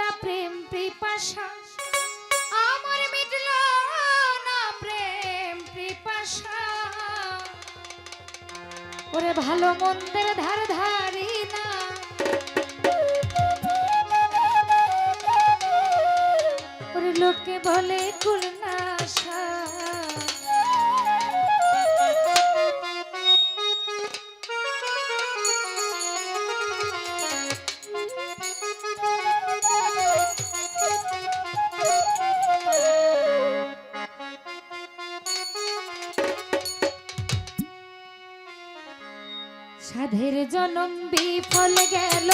না প্রেম পিপাসা। আমার মিটল না প্রেম পিপাসা। ওরে ভালো মন্দের ধার ধারি না। ওরে লোকে বলে কুলনাশা জনম বিফল গেল